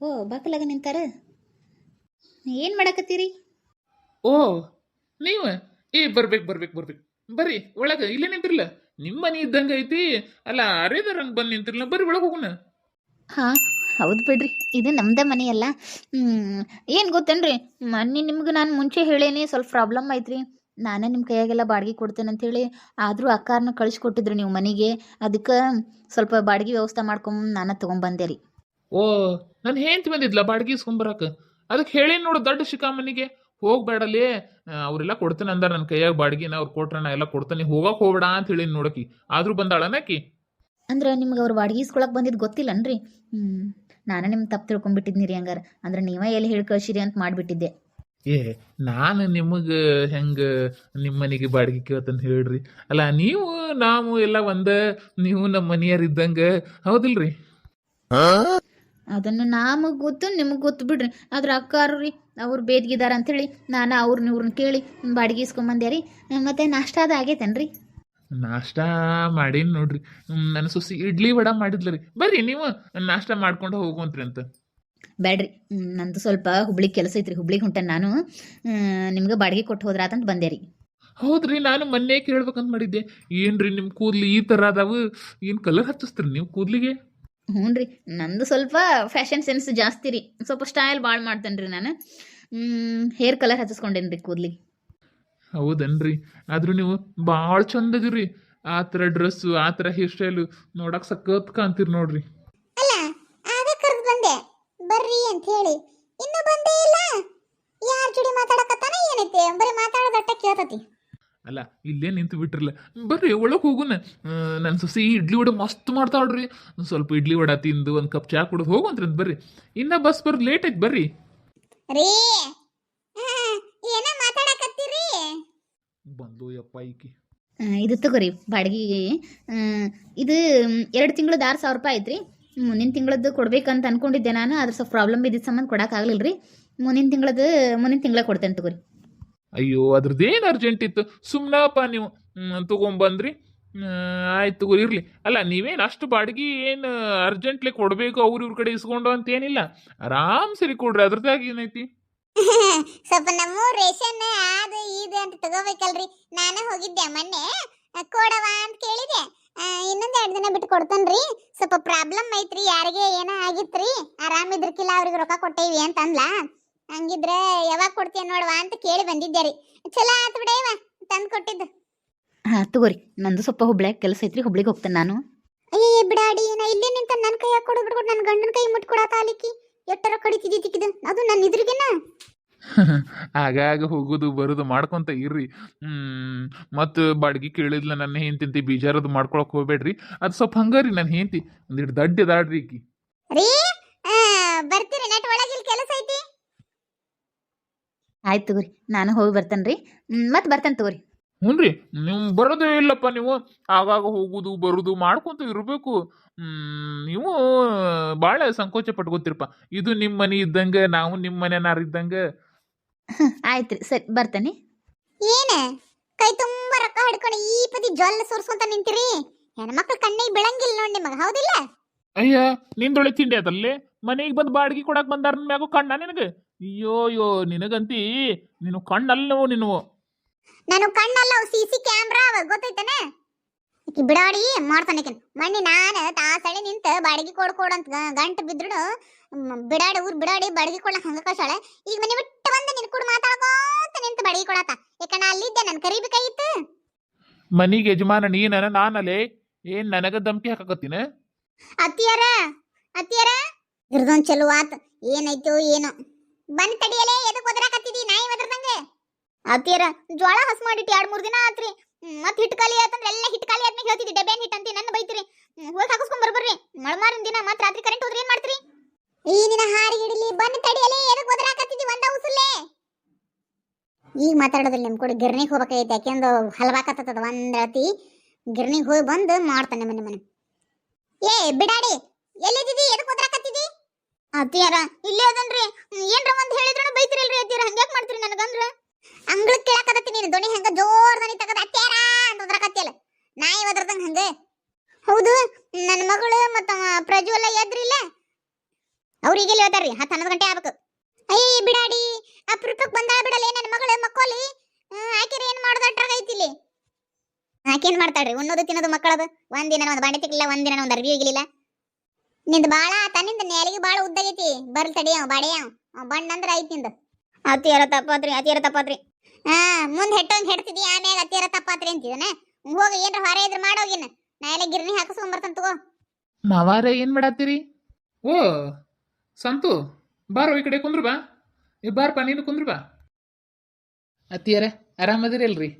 ಓ ಬಾಕಲಾಗ ನಿಂತಾರ? ಏನು ಮಾಡಕತ್ತೀರಿ? ಓ ನೀವ? ಏ ಬರ್ಬೇಕು ಬರ್ಬೇಕು ಬರ್ಬೇಕು. ಬರ್ರಿ ಒಳಗ ಇಲ್ಲೇ ನಿಂತಿರ್ಲ. ನಿಮ್ಮ ಮನಿ ಇದ್ದಂಗ ಐತಿ. ಅಲ್ಲ ಅರೇದರಂಗ್ ಬಂದ್ ನಿಂತಿರ್ಲ. ಬರ್ರಿ ಒಳಗೆ ಹೋಗೋಣ. ಹಾಂ ಹೌದು ಬಿಡ್ರಿ. ಇದು ನಮ್ದ ಮನೆ ಅಲ್ಲ. ಏನು ಗೊತ್ತೇನ್ರಿ? ಮೊನ್ನೆ ನಿಮ್ಗೆ ನಾನು ಮುಂಚೆ ಹೇಳೇನಿ ಸ್ವಲ್ಪ ಪ್ರಾಬ್ಲಮ್ ಐತ್ರಿ. ನಾನೇ ನಿಮ್ಮ ಕೈಯಾಗೆಲ್ಲ ಬಾಡಿಗೆ ಕೊಡ್ತೇನೆ ಅಂತೇಳಿ ಆದರೂ ಅಕ್ಕಾರನ್ನ ಕಳಿಸ್ಕೊಟ್ಟಿದ್ರಿ ನೀವು ಮನೆಗೆ. ಅದಕ್ಕೆ ಸ್ವಲ್ಪ ಬಾಡಿಗೆ ವ್ಯವಸ್ಥೆ ಮಾಡ್ಕೊಂಡು ನಾನು ತೊಗೊಂಬಂದೆ ರೀ. ಓ ನಾನು ಹೆಂಡ್ತಿ ಬಂದಿದ್ಲ ಬಾಡ್ಗಿ ಇಸ್ಕೊಂಬರಕ್ಕೆ ಅದಕ್ಕೆ ಹೇಳೇನು ನೋಡು ದೊಡ್ಡ ಶಿಕಾಮನಿಗೆ ಹೋಗ್ಬೇಡಲಿ ಅವರೆಲ್ಲ ಕೊಡ್ತೇನೆ ಅಂದಾರ ನನ್ನ ಕೈಯಾಗ ಬಾಡಿಗೆನ ಅವ್ರು ಕೊಟ್ರೆ ನಾ ಎಲ್ಲ ಕೊಡ್ತೇನೆ ಹೋಗಕ್ ಹೋಗ್ಬೇಡ ಅಂತ ಹೇಳಿ ನೋಡಕಿ. ಆದ್ರೂ ಬಂದಾಳನಕಿ ಅಂದ್ರೆ ನಿಮ್ಗೆ ಅವ್ರು ಬಾಡಿಗೆ ಇಸ್ಕೊಳಕ್ ಬಂದಿದ್ ಗೊತ್ತಿಲ್ಲನ್ರಿ. ಹ್ಮ್ ನಾನೇ ನಿಮ್ ತಪ್ಪು ತಿಳ್ಕೊಂಡ್ಬಿಟ್ಟಿದ್ನಿ ರೀ ಹಂಗಾರ. ಅಂದ್ರೆ ನೀವೇ ಎಲ್ಲಿ ಹೇಳಿ ಕಳ್ಸಿರಿ ಅಂತ ಮಾಡ್ಬಿಟ್ಟಿದ್ದೆ. ಏ ನಾನು ನಿಮಗೆ ಹೆಂಗ ನಿಮ್ಮ ಮನೆಗೆ ಬಾಡಿಗೆ ಕೇಳ್ತಂತ ಹೇಳ್ರಿ? ಅಲ್ಲ ನೀವು ನಾವು ಎಲ್ಲ ಒಂದ ನೀವು ನಮ್ಮ ಮನೆಯವ್ರು ಇದ್ದಂಗ ಹೌದಿಲ್ರಿ? ಅದನ್ನು ನಮಗೆ ಗೊತ್ತು ನಿಮಗೆ ಗೊತ್ತು ಬಿಡ್ರಿ. ಆದ್ರೆ ಅಕ್ಕಾರು ರೀ ಅವ್ರು ಬೇದ್ಗಿದಾರ ಅಂಥೇಳಿ ನಾನು ಅವ್ರನ್ನ ಇವ್ರನ್ನ ಕೇಳಿ ಬಾಡಿಗೆ ಇಸ್ಕೊಂಬಂದೆ ರೀ. ಮತ್ತೆ ನಾಷ್ಟ ಅದು ಆಗೈತೇನ್ರಿ ನಾಷ್ಟ ಮಾಡೀನಿ ನೋಡ್ರಿ. ನನ್ನ ಸೊಸಿ ಇಡ್ಲಿ ವಡ ಮಾಡಿದ್ಲ ರೀ. ಬರ್ರಿ ನೀವು ನಾಷ್ಟ ಮಾಡ್ಕೊಂಡು ಹೋಗುವಂತ್ರಿ ಅಂತ. ಬೇಡ್ರಿ ಹ್ಮ್, ನಂದು ಸ್ವಲ್ಪ ಹುಬ್ಳಿ ಕೆಲಸ ಐತ್ರಿ ಹುಬ್ಳಿಗೆ ಹೊಂಟೆ ನಾನು. ನಿಮ್ಗೆ ಬಾಡಿಗೆ ಕೊಟ್ಟು ಅಂತ ಬಂದೆ ರೀ. ಹೌದ್ರಿ ನಾನು ಮೊನ್ನೆ ಕೇಳ್ಬೇಕಂತ ಮಾಡಿದ್ದೆ. ಏನ್ರಿ ನಿಮ್ಮ ಕೂದ್ಲು ಈ ಥರ ಅದಾವು? ಏನು ಕಲರ್ ಹಚ್ಚಿಸ್ತೀರಿ ನೀವು ಕೂದ್ಲಿಗೆ? ಹ್ಞೂ ರೀ. ನಂದು ಸ್ವಲ್ಪ ಫ್ಯಾಷನ್ ಸೆನ್ಸ್ ಜಾಸ್ತಿ ರೀ. ಸ್ವಲ್ಪ ಸ್ಟೈಲ್ ಭಾಳ ಮಾಡ್ತೇನೆ ರೀ ನಾನು. ಹೇರ್ ಕಲರ್ ಹಚ್ಚಿಸ್ಕೊಂಡೇನಿ ರೀ ಕೂದ್ಲಿ ಹೌದನ್ರಿ. ಆದ್ರೂ ನೀವು ಭಾಳ ಚಂದ ಅದಿರಿ ಆ ಥರ ಡ್ರೆಸ್ಸು ಆ ಥರ ಹೇರ್ ಸ್ಟೈಲು ನೋಡಕ್ ಸಖತ್ ಕಾಣ್ತೀರಿ ನೋಡ್ರಿ. ಅಲ್ಲ ಆಗ ಕರೆದು ಬಂದೆ. ಬರ್ರಿ ಅಂತ ಹೇಳಿ. ಇನ್ನು ಬಂದೇ ಇಲ್ಲ? ಯಾರ ಜೋಡಿ ಮಾತಾಡಕತ್ತಾನ ಏನೈತೆ? ಬರೀ ಮಾತಾಡೋದಟ್ಟ ಕೇಳ್ತತಿ. ಅಲ್ಲ ಇಲ್ಲೇ ನಿಂತು ಬಿಟ್ರಲ್ಲ. ಬರ್ರಿ ಒಳಗೆ ಹೋಗುನ. ನನ್ನ ಸೊಸಿ ಇಡ್ಲಿ ವಡೆ ಮಸ್ತ್ ಮಾಡ್ತಾಳ್ರಿ ಒಂದ್ ಸ್ವಲ್ಪ ಇಡ್ಲಿ ವಡ ತಿಂದು ಒಂದು ಕಪ್ ಚಾ ಕುಡಿದು ಹೋಗುವಂತ್ರಿ ಬರ್ರಿ. ಇನ್ನ ಬಸ್ ಬರ್ ಲೇಟ್ ಐತ್ ಬರ್ರಿ. ರೀ ಏನ ಮಾತಾಡಕತ್ತೀರಿ? ಬಂದು ಯಪ್ಪ ಈಕಿ. ಆ, ಇದು ತಗೋರಿ ಬಾಡಿಗೆಗೆ ಇದು ಎರಡು ತಿಂಗಳದ್ದು ಆರು ಸಾವಿರ ರೂಪಾಯಿ ಐತ್ರಿ ಮುಂದಿನ ತಿಂಗಳದ್ದು ಕೊಡ್ಬೇಕಂತ ಅನ್ಕೊಂಡಿದ್ದೆ ನಾನು ಅದ್ರ ಸ್ವಲ್ಪ ಪ್ರಾಬ್ಲಮ್ ಇದ್ದಿದ್ದ ಸಂಬಂಧ ಕೊಡೋಕ್ಕಾಗಲಿಲ್ಲ ರೀ ಮುಂದಿನ ತಿಂಗಳದ್ದು ಮುಂದಿನ ತಿಂಗಳ ಕೊಡ್ತೇನೆ ತಗೋರಿ. ಅಯ್ಯೋ ಅದ್ರದ್ದೇನು ಅರ್ಜೆಂಟ್ ಇತ್ತು? ಸುಮ್ಮನಪ್ಪ ನೀವು ತೊಗೊಂಬಂದ್ರಿ. ಆಯ್ತು ಇರ್ಲಿ. ಅಲ್ಲ, ನೀವೇನು ಅಷ್ಟು ಬಾಡಿಗೆ ಏನು ಅರ್ಜೆಂಟ್ಲಿ ಕೊಡಬೇಕು ಅವ್ರ ಇವ್ರ ಕಡೆ ಇಸ್ಕೊಂಡು ಅಂತ ಏನಿಲ್ಲ. ಆರಾಮ್ ಸರಿ ಕೊಡ್ರಿ ಅದ್ರದಾಗ ಏನೈತಿ? ಸ್ವಲ್ಪ ನಮ್ಮೂರ್ ರೇಷನ್ ಅದು ಇದು ಅಂತ ತಗೋಬೇಕಲ್ರಿ. ನಾನು ಹೋಗಿದ್ದೆ ಮೊನ್ನೆ. ಕೊಡವ ಅಂತ ಕೇಳಿದೆ. ಇನ್ನೊಂದು ಎರಡು ದಿನ ಬಿಟ್ಟು ಕೊಡ್ತಾನ್ರಿ. ಸ್ವಲ್ಪ ಪ್ರಾಬ್ಲಮ್ ಐತ್ರಿ, ಯಾರಿಗೆ ಏನೋ ಆಗಿತ್ರಿ. ಆರಾಮ್ ಇದ್ರಕಿಲ್ಲ, ಅವ್ರಿಗೆ ರೊಕ್ಕ ಕೊಟ್ಟೇವಿ ಅಂತ ಅಂದ್ಲ ಹಂಗಿದ್ರೆ ಯಾವಾಗ ಕೊಡ್ತೀಯ ನೋಡವಾ ಅಂತ ಕೇಳಿ ಬಂದಿದ್ದೆ ರೀ. ಚಲೋ ಆತ್ ಬಿಡೇವ ತಂದು ಕೊಟ್ಟಿದ್ದು. ಹಾ ತಗೋರಿ. ನಂದು ಸ್ವಲ್ಪ ಹುಬ್ಳ್ಯಾಗ ಕೆಲಸ ಐತ್ರಿ ಹುಬ್ಳಿಗೆ ಹೋಗ್ತೇನೆ ನಾನು. ಏ ಬಿಡಾಡಿ ನಾ ಇಲ್ಲಿ ನಿಂತ ನನ್ನ ಕೈಯಾಗ ಕೊಡು ಬಿಡ್ಕೊಡು ನನ್ನ ಗಂಡನ ಕೈ ಮುಟ್ಕೊಡಾತ ಅಲ್ಲಿಕ್ಕಿ. ಎಟ್ಟರ ಕಡಿತಿದ್ದಿ ತಿಕ್ಕಿದ ಅದು ನನ್ನ ಇದ್ರಿಗೆನ ಆಗಾಗ ಹೋಗುದು ಬರೋದು ಮಾಡ್ಕೊಂತ ಇರ್ರಿ. ಹ್ಮ್ ಮತ್ ಬಾಡ್ಗಿ ಕೇಳಿದ್ಲ ನನ್ನ ಹೆಂಡತಿ ಬೀಜಾರದು ಮಾಡ್ಕೊಳಕ್ ಹೋಗ್ಬೇಡ್ರಿ. ಅದು ಸ್ವಲ್ಪ ಹಂಗಾರಿ ನನ್ನ ಹೆಂಡತಿ. ಒಂದಿಟ್ಟು ದಡ್ಡ ದಾಡ್ರಿ ಈಕಿ. ರೀ ಆ, ಬರ್ತೀರಿ ನೆಟ್ ಒಳಗಿಲ್ ಕೆಲಸ ಐತಿ? ಆಯ್ತು ತಗೋರಿ ನಾನು ಹೋಗಿ ಬರ್ತೇನೆ ರೀ. ಮತ್ತೆ ಬರ್ತೇನೆ ತಗೋರಿ. ಹ್ಞೂನ್ರಿ ನೀವು ಬರೋದೇ ಇಲ್ಲಪ್ಪ ನೀವು. ಆಗಾಗ ಹೋಗುದು ಬರುದು ಮಾಡ್ಕೊಂತ ಇರಬೇಕು. ನೀವು ಭಾಳ ಸಂಕೋಚ ಪಟ್ಕೋತಿರಪ್ಪ ಇದು ನಿಮ್ಮ ಮನೆ ಇದ್ದಂಗೆ ನಾವು ನಿಮ್ಮ ಮನೆನಾರ ಇದ್ದಂಗೆ. ಆಯ್ತು ರೀ ಸರಿ ಬರ್ತೇನೆ ಏನ? ಕೈ ತುಂಬಾ ರೊಕ್ಕ ಹಿಡ್ಕೊಂಡು ಈ ಪತಿ ಜೊಲ್ಲ ಸುರ್ಸ್ಕೊಂತ ನಿಂತಿರಿ. ಹೆಣ್ಮಕ್ಳು ಕಣ್ಣಿಗೆ ಬೆಳಂಗಿಲ್ಲ ನೋಡಿ ನಿಮಗೆ ಹೌದಿಲ್ಲ? ಅಯ್ಯ ನಿಂದೊಳೆ ತಿಂಡಿ ಅದಲ್ಲೇ ಮನೆಗೆ ಬಂದು ಬಾಡಿಗೆ ಕೊಡಕ್ ಬಂದಾರ ಮ್ಯಾಗು ಕಣ್ಣ ನಿನಗೆ? ಅಯ್ಯೋ ಅಯ್ಯೋ ನಿನಗಂತಿ? ನೀನು ಕಣ್ಣಲ್ಲವು ನೀನು? ನಾನು ಕಣ್ಣಲ್ಲ ಸಿ ಸಿ ಕ್ಯಾಮ್ರಾ ಅವ ಗೊತ್ತೈತನ ಈಕಿ ಬಿಡಾಡಿ ಮಾಡ್ತಾನೆ ಮಣ್ಣಿ ನಾನು ತಾಸಳಿ ನಿಂತ ಬಾಡಿಗೆ ಕೊಡ್ ಕೊಡ್ ಅಂತ ಗಂಟ ಬಿದ್ರು ಬಿಡಾಡಿ ಊರ್ ಬಿಡಾಡಿ ಬಾಡಿಗೆ ಕೊಡ್ಲಕ್ ಹಂಗ ಕಳ್ಸಾಳೆ ಈಗ ಮನೆ ಬಿಟ್ಟು ಬಂದ ನಿನ್ ಕೂಡ ಮಾತಾಡ್ಕೊಂತ ನಿಂತ ಬಾಡಿಗೆ ಕೊಡಾತ ಯಾಕಂದ್ರೆ ಅಲ್ಲಿದ್ದೆ ನನ್ ಕರಿಬೇಕಾಗಿತ್ತು ಮನಿಗೆ ಯಜಮಾನ ನೀನ ನಾನಲ್ಲೇ ಏನ್ ನನಗ ಧಮ್ಕಿ ಹಾಕಕತ್ತಿನ? ಅತ್ತಿಯರ ಅತ್ತಿಯರ ಇರ್ದೊಂದ್ ಚಲೋ ಆತ. ಏನೈತೋ ಏನೋ. ಬಂದ್ ತಡಿಯಲೇ ಎದಕ್ ಒದರಾಕತ್ತಿದಿ ನಾಯಿ ಒದರ್ದಂಗೆ? ಅತ್ತಿಯರ ಜ್ವಾಳ ಹಸ್ ಮಾಡಿಟ್ಟು ಎರಡ್ ಮೂರ್ ದಿನ ಆತ್ರಿ. ಮತ್ ಹಿಟ್ ಖಾಲಿ ಆತಂದ್ರೆ ಎಲ್ಲ ಹಿಟ್ ಖಾಲಿ ಆದ್ಮೇಲೆ ಹೇಳ್ತಿದ್ದಿ ಡಬ್ಯಾನ್ ಹಿಟ್ ಅಂತಿ ನನ್ನ ಬೈತ್ರಿ. ಹೋಗಿ ಹಾಕಿಸ್ಕೊಂಡ್ ಬರ್ಬರ್ರಿ ಮಳಮಾರಿನ ದಿನ ಮತ್ ರಾತ್ರಿ ಕರೆಂಟ್ ಹೋದ್ರೆ ಏನ್ ಮಾಡ್ತೀರಿ? ಈ ನಿನ್ನ ಹಾರಿ ಹಿಡಿಲಿ ಬಂದ್ ತಡಿಯಲೇ ಎದಕ್ ಒದರಾಕತ್ತಿದಿ ಒಂದ ಉಸುಲೇ ಈಗ ಮಾತಾಡೋದ್ರಲ್ಲಿ ನಿಮ್ ಕೂಡ ಗಿರ್ಣಿಗೆ ಹೋಗ್ಬೇಕಾಗೈತೆ ಯಾಕೆಂದು ಹಲವಾಕತ್ತದ ಒಂದ್ ರಾತಿ ಗಿರ್ನಿಗ್ ಹೋಗಿ ಬಂದು ಮಾಡ್ತಾನೆ ಮನೆ ಮನೆ. ಏ ಬಿಡಾಡಿ ಅತ್ತಿಯಾರ ಇಲ್ಲೇ ಅದನ್ರಿ. ಏನ್ರ ಒಂದ್ ಹೇಳಿದ್ರು ಬೈತಿರಲ್ರಿ ಅತ್ತಿಯಾರ ಹಂಗ್ಯಾಕ್ ಮಾಡ್ತೀರಿ ನನಗಂದ್ರ? ಅಂಗಳಕ್ ಕೇಳಕತ್ತಿ ನೀನು. ದೊಣಿ ಹಂಗ ಜೋರ್ ದನಿ ತಗದ ಅತ್ಯಾರ ಅಂತ ಒದ್ರಾಕತ್ತಿಯಲ್ಲ ನಾಯಿ ಒದ್ರದಂಗ ಹಂಗ. ಹೌದು ನನ್ನ ಮಗಳು ಮತ್ತ ಪ್ರಜ್ವಲ ಎದ್ರಿಲ್ಲ ಅವ್ರಿಗೆ ಇಲ್ಲಿ ಹೇಳ್ತಾರ್ರಿ? ಹತ್ತು ಹನ್ನೊಂದು ಗಂಟೆ ಆಗ್ಬೇಕು. ಅಯ್ಯ ಬಿಡಾಡಿ. ಅಪ್ರೂಪಕ್ಕೆ ಬಂದಾಳ ಬಿಡಲ್ಲ. ನನ್ನ ಮಗಳು ಮಕ್ಕೋಲಿ. ಆಕೆರ ಏನ್ ಇಲ್ಲಿ? ಐತಿಲಿ ಆಕೇನ್ ಮಾಡ್ತಾಳ್ರಿ? ಉಣ್ಣೋದು, ತಿನ್ನೋದು ಮಕ್ಕಳದು. ಒಂದಿನ ಒಂದು ಬಾಂಡೆ ತಿಕ್ಕಿಲ್ಲ ಒಂದಿನ ಒಂದು ಅರ್ವಿ ಹೋಗಿಲಿಲ್ಲ ನಿಂದ ಬಾಳ ತನ್ನಿಂದ ನೆಲಿಗೆ ಬಾಳ ಉದ್ದಾಗೈತಿ ಬರ್ಲ್ ತಡಿ ಅವ ಬಾಡಿ ಅವ. ಬಣ್ಣ ಅಂದ್ರ ಐತಿ ನಿಂದ. ಅತಿಯರ ತಪ್ಪಾತ್ರಿ ಅತಿಯರ ತಪ್ಪಾತ್ರಿ. ಹಾ ಮುಂದ್ ಹೆಟ್ಟೋಂಗ್ ಹೆಡ್ತಿದಿ ಆಮ್ಯಾಗ ಅತಿಯರ ತಪ್ಪಾತ್ರಿ ಅಂತಿದನ. ಹೋಗಿ ಏನ್ರ ಹೊರ ಇದ್ರ ಮಾಡೋಗಿನ ನಾ ಎಲ್ಲ ಗಿರ್ನಿ ಹಾಕಸ್ಕೊಂಡ್ ಬರ್ತಾನ ತಗೋ. ಮಾವಾರ ಏನ್ ಮಾಡತ್ತೀರಿ? ಓ ಸಂತು ಬಾರೋ ಈ ಕಡೆ ಕುಂದ್ರು ಬಾ. ಈ ಬಾರಪ್ಪ ನೀನು ಕುಂದ್ರು ಬಾ. ಅತ್ತಿಯರ ಆರಾಮದಿರಲ್ರಿ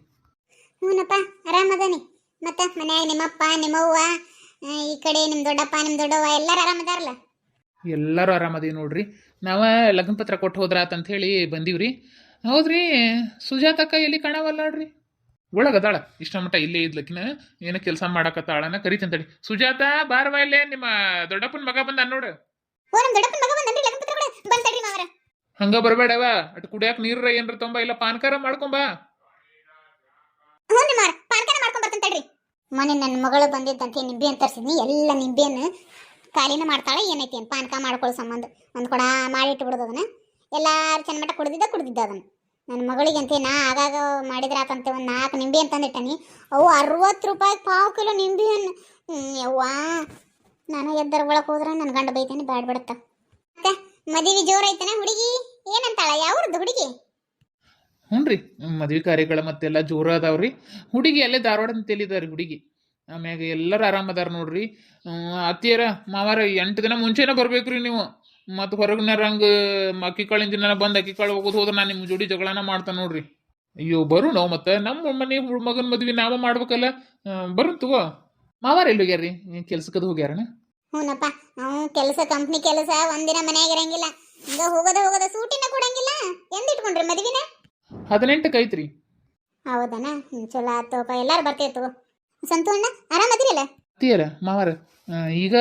ಹ್ಞೂನಪ್ಪ ಆರಾಮದಾನಿ. ಮತ್ತ ಮನ್ಯಾಗ ನಿಮ್ಮಪ್ಪ ನಿಮ್ಮವ್ವ ಈ ಕಡೆ ನಿಮ್ಮ ದೊಡ್ಡಪ್ಪ ನಿಮ್ಮ ದೊಡ್ಡವ್ವ ಎಲ್ಲರೂ ಆರಾಮದಾರಲ್ಲ? ಎಲ್ಲರೂ ಆರಾಮದೀವಿ ನೋಡ್ರಿ. ನಾವ ಲಗ್ನ ಪತ್ರ ಕೊಟ್ಟು ಹೋದ್ರಾತ್ ಅಂತ ಹೇಳಿ ಬಂದೀವ್ರಿ. ಹೌದ್ರಿ ಸುಜಾತಕ್ಕ ಎಲ್ಲಿ ಕಾಣವಲ್ಲ ನೋಡ್ರಿ? ಒಳಗದಾಳ ಇಷ್ಟ ಮಟ್ಟ ಇಲ್ಲೇ ಇದ್ಲಕ್ಕಿನ ಏನೋ ಕೆಲಸ ಮಾಡಕತ್ತಾಳನ ಕರಿತಂತಡಿ ಸುಜಾತ ಬಾರವ ಇಲ್ಲೇ ನಿಮ್ಮ ದೊಡ್ಡಪ್ಪನ ಮಗ ಬಂದ ನೋಡು. ಓ ನಮ್ಮ ದೊಡ್ಡಪ್ಪನ ಮಗ ಬಂದನ್ರಿ ಲಗ್ನ ಪತ್ರ ಕೂಡ ಬಂದ್ ತಡ್ರಿ ಮಾವರ. ಹಂಗ ಬರಬೇಡವ ಅಟ್ ಕುಡಿಯಾಕ ನೀರ ಏನ್ರ ತುಂಬಾ ಇಲ್ಲ ಪಾನ್ಕಾರ ಮಾಡ್ಕೊಂಬಾ. ಹ್ಞೂ ರೀ ಮಾರ ಪಾನ್ಕನ ಮಾಡ್ಕೊಂಡ್ ಬರ್ತಾನೆ ತಡ್ರಿ. ಮನೆ ನನ್ನ ಮಗಳು ಬಂದಿದ್ದಂತೆ, ನಿಂಬೆ ಅಂತ ತರಿಸಿದ್ನಿ, ಎಲ್ಲ ನಿಂಬೆಯನ್ನು ಖಾಲಿನ ಮಾಡ್ತಾಳೆ, ಏನೈತಿ ಅಂತ ಪಾನಕ ಮಾಡ್ಕೊಳ್ಳೋ ಸಂಬಂಧ. ಒಂದು ಕೊಡ ಮಾಡಿಟ್ಟು ಬಿಡೋದು ಅದನ್ನ. ಎಲ್ಲಾರು ಚೆನ್ನ ಮಟ್ಟ ಕುಡ್ದಿದ್ದ ಕುಡ್ದಿದ್ದ ಅದನ್ನು. ನನ್ನ ಮಗಳಿಗೆ ಅಂತೆ ನಾ ಆಗಾಗ ಮಾಡಿದ್ರೆ ಆತಂತೆ, ಒಂದು ನಾಲ್ಕು ನಿಂಬೆ ಅಂತಂದಿಟ್ಟನಿ ಅವು ಅರವತ್ತು ರೂಪಾಯಿ ಪಾವು ಕಿಲೋ ನಿಂಬೆ ಹಣ್ಣು. ಯವ್ವಾ. ನಾನು ಎದ್ದರ ಒಳಗೆ ಹೋದ್ರೆ ನನ್ನ ಗಂಡ ಬೈತೇನೆ, ಬ್ಯಾಡ್ ಬಿಡುತ್ತ. ಮತ್ತೆ ಮದುವೆ ಜೋರೈತಾನೆ ಹುಡುಗಿ? ಏನಂತಾಳ? ಯಾವ್ದು ಹುಡುಗಿ? ಹ್ಞೂ ಮದ್ವೆ ಕಾರ್ಯಗಳ ಮತ್ತೆಲ್ಲ ಜೋರ ಅದಾವ್ರಿ ಹುಡುಗಿ ಅಲ್ಲೇ ಧಾರವಾಡ ಅಂತ ಹೇಳಿದಾರಿ ಹುಡುಗಿ? ಆಮ್ಯಾಗ ಎಲ್ಲರೂ ಆರಾಮದಾರ ನೋಡ್ರಿ. ಅತ್ತಿಯರ, ಮಾವಾರ, ಎಂಟು ದಿನ ಮುಂಚೆನೇ ರೀ ನೀವು. ಮತ್ತು ಹೊರಗಿನಾರ ಹಂಗೆ ಅಕ್ಕಿ ಕಾಳಿನ ದಿನ ಬಂದು ಅಕ್ಕಿ ಕಾಳು ಹೋಗೋದು ಹೋದ್ರೆ ನಾನು ನಿಮ್ಮ ಜೋಡಿ ಜಗಳನ ಮಾಡ್ತಾನೆ ನೋಡ್ರಿ. ಅಯ್ಯೋ ಬರು ನಾವು ಮತ್ತೆ? ನಮ್ಮ ಮನೆ ಮಗನ ಮದ್ವೆ ನಾವ ಮಾಡ್ಬೇಕಲ್ಲ. ಬರು ತಗೋ. ಮಾವಾರ ಎಲ್ಲಿ ಹೋಗ್ಯಾರ್ರಿ? ಕೆಲ್ಸಕ್ಕದ ಹೋಗ್ಯಾರಣ ಹ್ಞೂನಪ್ಪ ಕೆಲಸ ಕಂಪ್ನಿ ಕೆಲಸ, ಒಂದಿನ ಮನೆಯಾಗಿರಂಗಿಲ್ಲ ಈಗ ಹೋಗೋದ ಹೋಗೋದ ಸೂಟಿನ ಕೊಡಂಗಿಲ್ಲ. ಎಂದಿಟ್ಕೊಂಡ್ರಿ ಮದ್ವಿನ? ಹದಿನೆಂಟಕ್ಕೆ ಕೈತ್ರಿ ಹೌದನ? ಚಲೋ ಆತೋಪ ಎಲ್ಲಾರು ಬರ್ತೇವೆ ತಗೋ. ಸಂತು ಅಣ್ಣ ಆರಾಮದಿರಲ್ಲ ಅತ್ತಿಯರ ಮಾವಾರ. ಈಗ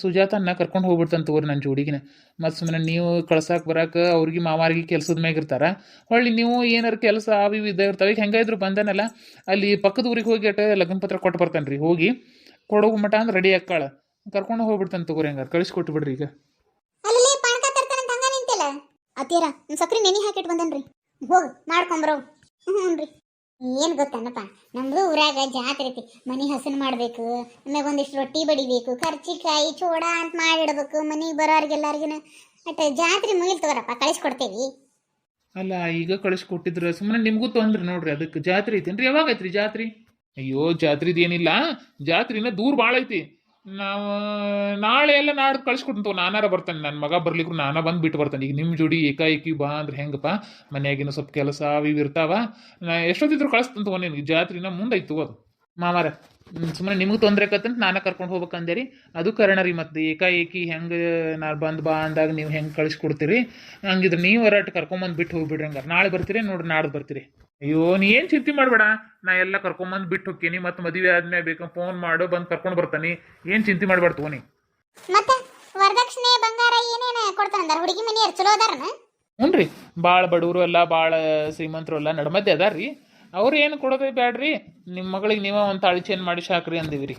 ಸುಜಾತನ್ನ ಕರ್ಕೊಂಡು ಹೋಗ್ಬಿಡ್ತಾನೆ ತಗೋರಿ ನನ್ನ ಜೋಡಿಗಿನ. ಮತ್ತು ಸುಮ್ಮನೆ ನೀವು ಕಳ್ಸಾಕ್ ಬರಾಕ ಅವ್ರಿಗೆ ಮಾವಾರಿಗೆ ಕೆಲ್ಸದ ಮ್ಯಾಗ ಇರ್ತಾರ. ಹೊಳ್ಳಿ ನೀವು ಏನಾರು ಕೆಲಸ ಅವು ಇವು ಇದ್ದ ಇರ್ತಾವೆ. ಈಗ ಹೆಂಗಾದ್ರು ಬಂದನಲ್ಲ ಅಲ್ಲಿ ಪಕ್ಕದ ಊರಿಗೆ ಹೋಗಿ ಅಟ ಲಗ್ನ ಪತ್ರ ಕೊಟ್ಟು ಬರ್ತಾನೆ ರೀ ಹೋಗಿ ಕೊಡೋಗು ಮಟ ಅಂದ್ರೆ ರೆಡಿ ಆಕ್ಕಾಳ ಕರ್ಕೊಂಡು ಹೋಗ್ಬಿಡ್ತಾನೆ ತಗೋರಿ ಹಂಗಾರೆ. ಕಳಿಸ್ಕೊಟ್ಟು ಬಿಡ್ರಿ ಈಗ ಅತ್ತೀರ ಸಕ್ರಿ ನೆನೆ ಹಾಕಿಟ್ ಬಂದನ್ರಿ. ಹೋಗ್ ಮಾಡ್ಕೊಂಬರೋ ಹ್ಞೂನ್ರಿ ಏನ್ ಗೊತ್ತನಪ್ಪ, ನಮ್ದು ಊರಾಗ ಜಾತ್ರೆ ಐತಿ. ಮನಿ ಹಸನ್ ಮಾಡ್ಬೇಕು, ಆಮ್ಯಾಗ ಒಂದಿಷ್ಟು ರೊಟ್ಟಿ ಬಡಿಬೇಕು, ಕರ್ಚಿಕಾಯಿ ಚೋಡ ಅಂತ ಮಾಡಿಡ್ಬೇಕು ಮನೆಗೆ ಬರೋರಿಗೆಲ್ಲರಿಗಿನ. ಬಟ್ ಜಾತ್ರೆ ಮುಗಿಲ್ ತಗೋರಪ್ಪ, ಕಳಿಸ್ಕೊಡ್ತೇವಿ. ಅಲ್ಲ, ಈಗ ಕಳಿಸ್ಕೊಟ್ಟಿದ್ರು ಸುಮ್ಮನೆ ನಿಮಗೂ ತೊಂದ್ರೆ ನೋಡ್ರಿ ಅದಕ್ಕೆ ಜಾತ್ರೆ ಐತೇನ್ರಿ? ಯಾವಾಗ ಐತ್ರಿ ಜಾತ್ರೆ? ಅಯ್ಯೋ, ಜಾತ್ರೆದು ಏನಿಲ್ಲ, ಜಾತ್ರೆನ ದೂರ ಭಾಳ ಐತಿ. ನಾವು, ನಾಳೆ ಎಲ್ಲ ನಾಡ್ದು ಕಳ್ಸ್ಕೊಡ್ತು ನಾನಾರ ಬರ್ತಾನೆ. ನನ್ನ ಮಗ ಬರ್ಲಿಕ್ರು ನಾನ ಬಂದು ಬಿಟ್ಟು ಬರ್ತಾನೆ. ಈಗ ನಿಮ್ಮ ಜೋಡಿ ಏಕಾಏಕಿ ಬಾ ಅಂದ್ರೆ ಹೆಂಗಪ್ಪ? ಮನೆಯಾಗಿನ ಸ್ವಲ್ಪ ಕೆಲಸ ಇವು ಇರ್ತಾವ. ನಾ ಎಷ್ಟೊತ್ತಿದ್ರು ಕಳಿಸ್ತಂತ ನಿನಗೆ. ಜಾತ್ರೆನ ಮುಂದೆ ಐತಿ ಅದು. ಮಾಮಾರ ಸುಮ್ಮನೆ ನಿಮಗೆ ತೊಂದರೆ ಆಕತ್ತಂತ ನಾನು ಕರ್ಕೊಂಡು ಹೋಗ್ಬೇಕಂದೆ ರೀ. ಅದು ಕರಣ ರೀ ಮತ್ತೆ ಏಕಾಏಕಿ ಹೆಂಗೆ ನಾನು ಬಂದು ಬಾ ಅಂದಾಗ ನೀವು ಹೆಂಗೆ ಕಳಿಸ್ಕೊಡ್ತೀರಿ? ಹಂಗಿದ್ರೆ ನೀವು ಹೊರಟು ಕರ್ಕೊಂಬಂದು ಬಿಟ್ಟು ಹೋಗ್ಬಿಡ್ರಿ ಹಂಗಾರೆ. ನಾಳೆ ಬರ್ತೀರಿ, ನೋಡ್ರಿ ನಾಡ್ದು ಬರ್ತೀರಿ. ಅಯ್ಯೋ ನೀ ಏನು ಚಿಂತೆ ಮಾಡಬೇಡ. ನಾ ಎಲ್ಲ ಕರ್ಕೊಂಬಂದು ಬಿಟ್ಟು ಹೋಗ್ತೀನಿ. ಮತ್ತೆ ಮದುವೆ ಆದ್ಮೇಲೆ ಬೇಕು ಫೋನ್ ಮಾಡು ಬಂದು ಕರ್ಕೊಂಡು ಬರ್ತಾನೆ. ಏನು ಚಿಂತೆ ಮಾಡ್ಬಾರ್ದು ತಗೋನಿ ಮತ್ತೆ ವರದಕ್ಷಿಣೆ ಬಂಗಾರ ಏನೇನ ಕೊಡ್ತಾನಂದಾರ ಹುಡುಗಿ ಮನೆಯವ್ರು ಚಲೋ ಅದಾರನ? ಹ್ಞೂ ರೀ. ಭಾಳ ಬಡವರು ಎಲ್ಲ ಭಾಳ ಶ್ರೀಮಂತರು ಎಲ್ಲ ನಡಮದ್ದೆ ಅದಾರ್ರಿ ರೀ. ಅವ್ರು ಏನು ಕೊಡೋದೇ ಬ್ಯಾಡ್ರಿ ನಿಮ್ಮ ಮಗಳಿಗೆ ನೀವ ಒಂದು ತಾಳಿ ಚೇನ್ ಮಾಡಿ ಸಾಕ್ರಿ ಅಂದಿವ್ರಿ ರೀ.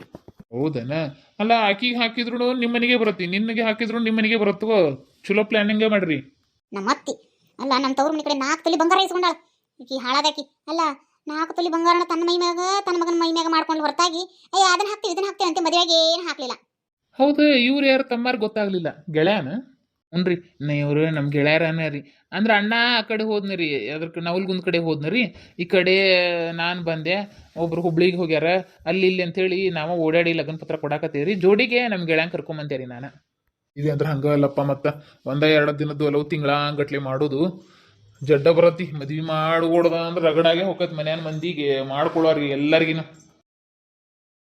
ಹೌದನ? ಅಲ್ಲ ಆಕಿಗೆ ಹಾಕಿದ್ರು ನಿಮ್ಮ ಮನೆಗೆ ಬರುತ್ತೆ. ನಿನ್ನಗೆ ಹಾಕಿದ್ರು ನಿಮ್ಮನಿಗೆ ಬರುತ್ತೋ ಚಲೋ ಪ್ಲಾನಿಂಗೇ ಮಾಡ್ರಿ. ನಮ್ಮ ಅತ್ತಿ ಅಲ್ಲ ನಮ್ಮ ತವ್ರ ಮನೆ ಕಡೆ ನಾಲ್ಕು ತಲೆ ಬಂಗಾರ ಇಸ್ಕೊಂಡಾಳ. ಈಕಿ ಹಾಳಾದಾಕಿ. ಅಲ್ಲ ನಾಲ್ಕು ತೊಲಿ ಬಂಗಾರನ ತನ್ನ ಮೈ ಮ್ಯಾಗ ತನ್ನ ಮಗನ ಮೈ ಮ್ಯಾಗ ಮಾಡ್ಕೊಂಡು ಹೊರತಾಗಿ ಅಯ್ಯ ಅದನ್ನ ಹಾಕ್ತೀವಿ ಇದನ್ನ ಹಾಕ್ತೀವಿ ಅಂತ ಮದುವೆಗೆ ಏನು ಹಾಕ್ಲಿಲ್ಲ. ಹೌದು ಇವ್ರು ಯಾರು ತಮ್ಮಾರು ಗೊತ್ತಾಗ್ಲಿಲ್ಲ. ಗೆಳೆಯನ? ಹ್ಞೂ ಇವರು ನಮ್ಮ ಗೆಳೆಯರನೇ ರೀ. ಅಂದ್ರೆ ಅಣ್ಣ ಆ ಕಡೆ ಹೋದ್ನಿ ರೀ ಅದ್ರ ನವಲ್ಗುಂದ್ ಕಡೆ ಹೋದ್ನಿ ರೀ. ಈ ಕಡೆ ನಾನು ಬಂದೆ ಒಬ್ರು ಹುಬ್ಳಿಗೆ ಹೋಗ್ಯಾರ. ಅಲ್ಲಿ ಇಲ್ಲಿ ಅಂತೇಳಿ ನಾವು ಓಡಾಡಿ ಲಗ್ನ ಪತ್ರ ಕೊಡಾಕತ್ತೀವಿ ರೀ. ಜೋಡಿಗೆ ನಮ್ಮ ಗೆಳೆಯನ್ ಕರ್ಕೊಂಬಂದೆ ರೀ ನಾನು. ಇದೆ ಅಂದ್ರೆ ಹಂಗಲ್ಲಪ್ಪ ಮತ್ತೆ ಮತ್ತು ಒಂದ ಎರಡು ದಿನದ್ದು ಹಲವು ತಿಂಗಳ ಗಟ್ಲೆ ಮಾಡೋದು. ಜಡ್ಡ ಬರತ್ತಿ ಮದ್ವಿ ಮಾಡ್ಕೊಡ್ದ ಅಂದ್ರೆ ರಗಡಾಗೆ ಹೋಗತ್ ಮನ್ಯಾನ ಮಂದಿಗೆ ಮಾಡ್ಕೊಳೋರಿಗೆ ಎಲ್ಲರಿಗಿನ.